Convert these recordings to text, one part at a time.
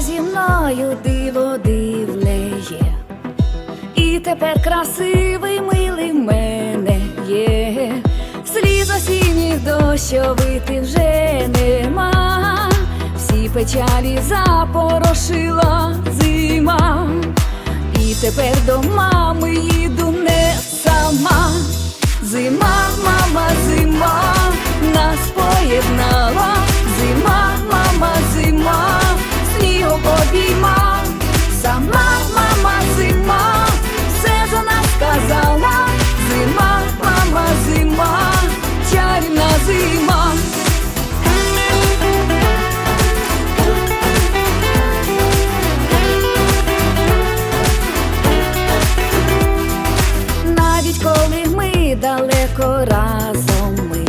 зі мною диво дивне є, і тепер красивий милий мене є, сліз осінніх дощовити вже нема, всі печалі запорошила зима, і тепер до близько разом ми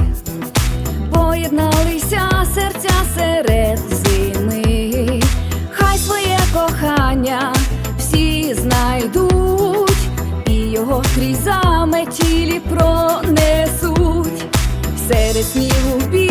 поєдналися серця серед зими, хай своє кохання всі знайдуть, і його крізь заметілі пронесуть серед снігу.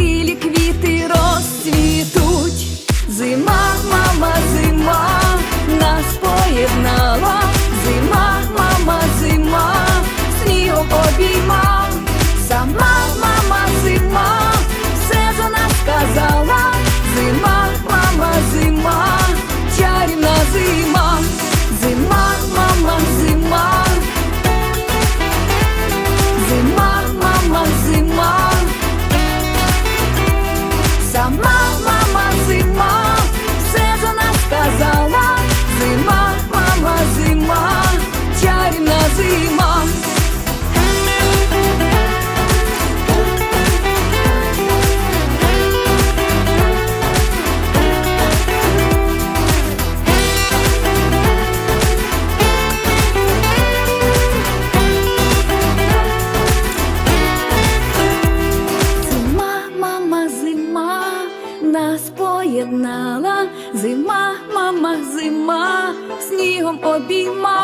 об'єднала зима, мама, зима, снігом обійма.